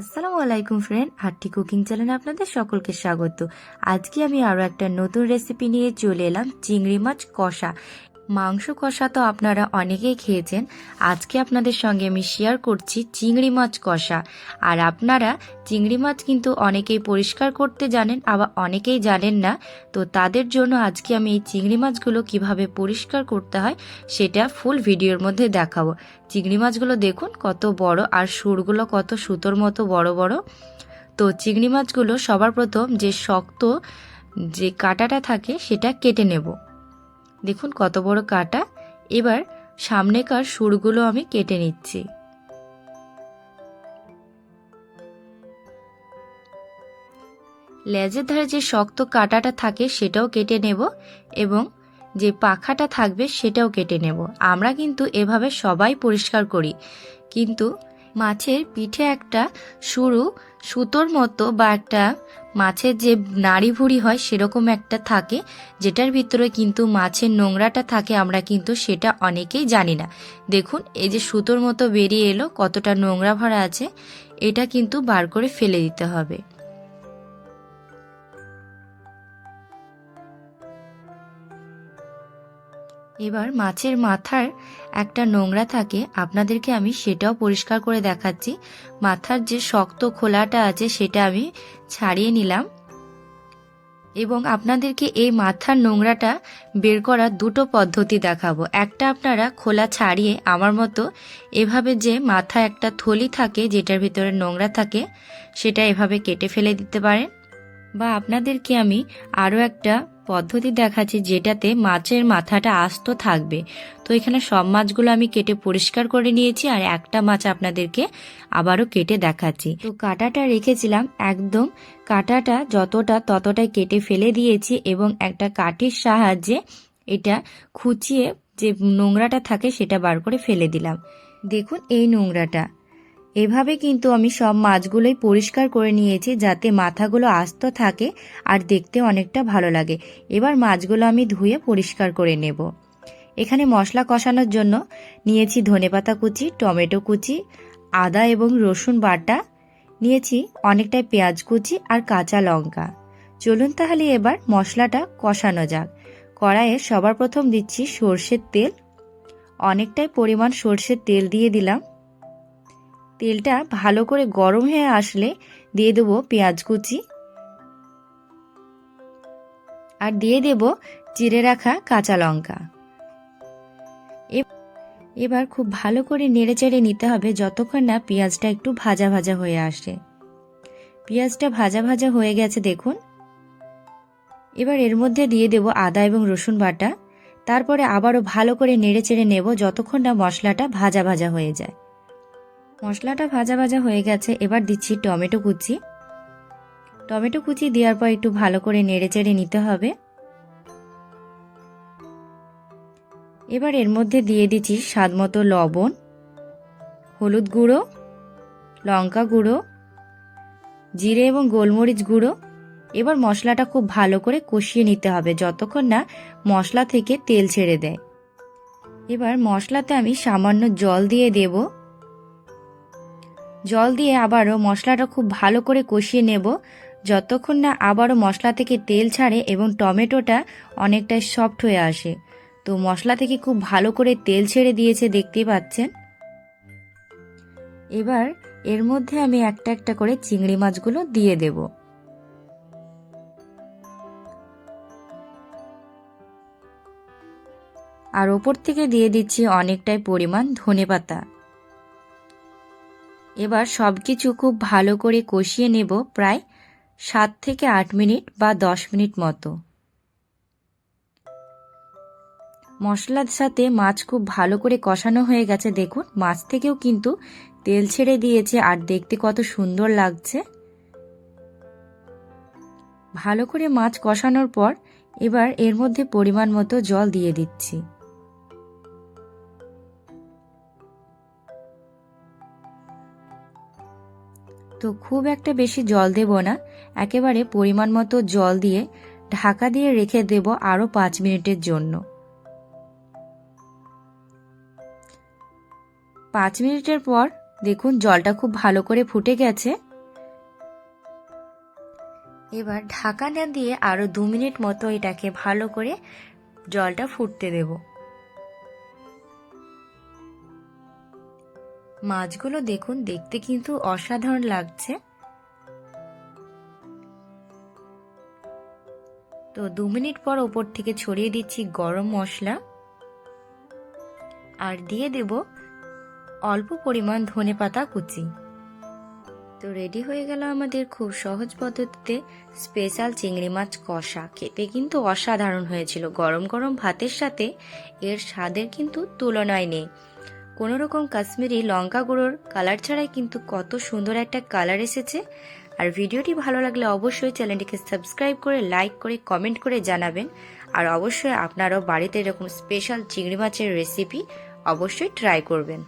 আসসালামু আলাইকুম ফ্রেন্ড হাট্টি কুকিং চ্যানেলে আপনাদের সকলকে স্বাগত। আজকে আমি আরও একটা নতুন রেসিপি নিয়ে চলে এলাম, চিংড়ি মাছ কষা। মাংস কষা তো আপনারা অনেকেই খেয়েছেন। আজকে আপনাদের সঙ্গে আমি শেয়ার করছি চিংড়ি মাছ কষা। আর আপনারা চিংড়ি মাছ কিন্তু অনেকেই পরিষ্কার করতে জানেন, আবার অনেকেই জানেন না। তো তাদের জন্য আজকে আমি এই চিংড়ি মাছগুলো কীভাবে পরিষ্কার করতে হয়, সেটা ফুল ভিডিওর মধ্যে দেখাবো। চিংড়ি মাছগুলো দেখুন, কত বড় আর সুরগুলো কত সুতোর মতো বড় বড়। তো চিংড়ি মাছগুলো সবার প্রথম যে শক্ত যে কাঁটাটা থাকে, সেটা কেটে নেব। দেখুন কত বড় কাটা। এবার সামনেকার সুরগুলো আমি কেটে নিচ্ছি। লেজের ধারে যে শক্ত কাঁটাটা থাকে সেটাও কেটে নেব এবং যে পাখাটা থাকবে সেটাও কেটে নেব। আমরা কিন্তু এভাবে সবাই পরিষ্কার করি। কিন্তু মাছের পিঠে একটা সরু, সুতোর মতো বা একটা মাছের যে নাড়ি ভুড়ি হয় সেরকম একটা থাকে, যেটার ভিতরে কিন্তু মাছের নোংরাটা থাকে আমরা কিন্তু সেটা অনেকেই জানি না। দেখুন, এই যে সুতোর মতো বেরিয়ে এলো, কতটা নোংরা ভরা আছে, এটা কিন্তু বার করে ফেলে দিতে হবে। এবার মাছের মাথার একটা নোংরা থাকে, আপনাদেরকে আমি সেটাও পরিষ্কার করে দেখাচ্ছি। মাথার যে শক্ত খোলাটা আছে সেটা আমি ছাড়িয়ে নিলাম। এবং আপনাদেরকে এই মাথার নোংরাটা বের করার দুটো পদ্ধতি দেখাবো। একটা আপনারা খোলা ছাড়িয়ে আমার মতো এভাবে যে মাথা একটা থলি থাকে, যেটার ভিতরে নোংরা থাকে, সেটা এভাবে কেটে ফেলে দিতে পারেন। বা আপনাদেরকে আমি আরও একটা পদ্ধতি দেখাচ্ছি যেটাতে মাছের মাথাটা আস্ত থাকবে। তো এখানে সব মাছগুলো আমি কেটে পরিষ্কার করে নিয়েছি আর একটা মাছ আপনাদেরকে আবারও কেটে দেখাচ্ছি। তো কাটাটা রেখেছিলাম একদম কাটাটা যতটা ততটাই কেটে ফেলে দিয়েছি এবং একটা কাঠির সাহায্যে এটা খুচিয়ে যে নোংরাটা থাকে সেটা বার করে ফেলে দিলাম। দেখুন এই নোংরাটা। এভাবে কিন্তু আমি সব মাছগুলোই পরিষ্কার করে নিয়েছি যাতে মাথাগুলো আস্ত থাকে আর দেখতে অনেকটা ভালো লাগে। এবার মাছগুলো আমি ধুয়ে পরিষ্কার করে নেব। এখানে মশলা কষানোর জন্য নিয়েছি ধনেপাতা কুচি, টমেটো কুচি, আদা এবং রসুন বাটা, নিয়েছি অনেকটাই পেঁয়াজ কুচি আর কাঁচা লঙ্কা। চলুন তাহলে এবার মশলাটা কষানো যাক। কড়াইয়ে সবার প্রথম দিচ্ছি সর্ষের তেল। অনেকটাই পরিমাণ সর্ষের তেল দিয়ে দিলাম। তেলটা ভালো করে গরম হয়ে আসলে দিয়ে দেবো পেঁয়াজ কুচি। আর দিয়ে দেব চিড়ে রাখা কাঁচা লঙ্কা। এবার খুব ভালো করে নেড়ে চেড়ে নিতে হবে যতক্ষণ না পেঁয়াজটা একটু ভাজা ভাজা হয়ে আসে। পেঁয়াজটা ভাজা ভাজা হয়ে গেছে দেখুন। এবার এর মধ্যে দিয়ে দেব আদা এবং রসুন বাটা। তারপরে আবারও ভালো করে নেড়ে চেড়ে নেব যতক্ষণ না মশলাটা ভাজা ভাজা হয়ে যায়। মশলাটা ভাজা ভাজা হয়ে গেছে, এবার দিচ্ছি টমেটো কুচি। টমেটো কুচি দেওয়ার পর একটু ভালো করে নেড়ে চেড়ে নিতে হবে। এবার এর মধ্যে দিয়ে দিচ্ছি স্বাদ মতো লবণ, হলুদ গুঁড়ো, লঙ্কা গুঁড়ো, জিরে এবং গোলমরিচ গুঁড়ো। এবার মশলাটা খুব ভালো করে কষিয়ে নিতে হবে, যতক্ষণ না মশলা থেকে তেল ছেড়ে দেয়। এবার মশলাতে আমি সামান্য জল দিয়ে দেবো। জল দিয়ে আবারও মশলাটা খুব ভালো করে কষিয়ে নেব। যতক্ষণ না আবারও মশলা থেকে তেল ছাড়ে এবং টমেটোটা অনেকটা সফট হয়ে আসে। তো মশলা থেকে খুব ভালো করে তেল ছেড়ে দিয়েছে, দেখতেই পাচ্ছেন। এবার এর মধ্যে আমি একটা একটা করে চিংড়ি মাছগুলো দিয়ে দেব। আর ওপর থেকে দিয়ে দিচ্ছি অনেকটাই পরিমাণ ধনে পাতা এবার সব কিছু খুব ভালো করে কষিয়ে নেব প্রায় সাত থেকে আট মিনিট বা দশ মিনিট মতো। মশলার সাথে মাছ খুব ভালো করে কষানো হয়ে গেছে, দেখুন। মাছ থেকেও কিন্তু তেল ছেড়ে দিয়েছে আর দেখতে কত সুন্দর লাগছে। ভালো করে মাছ কষানোর পর এবার এর মধ্যে পরিমাণ মতো জল দিয়ে দিচ্ছি। তো খুব একটা বেশি জল দেব না। একেবারে পরিমাণ মতো জল দিয়ে ঢাকা দিয়ে রেখে দেব আরও পাঁচ মিনিটের জন্য। পাঁচ মিনিটের পর দেখুন জলটা খুব ভালো করে ফুটে গেছে। এবার ঢাকা না দিয়ে আরও দু মিনিট মতো এটাকে ভালো করে জলটা ফুটতে দেবো। মাছগুলো দেখুন, দেখতে কিন্তু অসাধারণ লাগছে। তো দু মিনিট পর ওপর থেকে ছড়িয়ে দিচ্ছি গরম মশলা। আর দিয়ে দেব অল্প পরিমাণ ধনে পাতা কুচি। তো রেডি হয়ে গেল আমাদের খুব সহজ পদ্ধতিতে স্পেশাল চিংড়ি মাছ কষা। খেতে কিন্তু অসাধারণ হয়েছিল। গরম গরম ভাতের সাথে এর স্বাদের কিন্তু তুলনায় নেই। কোনো রকম কাশ্মীরি লঙ্কা গুঁড়োর কালার ছাড়াই কিন্তু কত সুন্দর একটা কালার এসেছে। আর ভিডিওটি ভালো লাগলে অবশ্যই চ্যানেলটিকে সাবস্ক্রাইব করে লাইক করে কমেন্ট করে জানাবেন। আর অবশ্যই আপনারাও বাড়িতে এরকম স্পেশাল চিংড়ি মাছের রেসিপি অবশ্যই ট্রাই করবেন।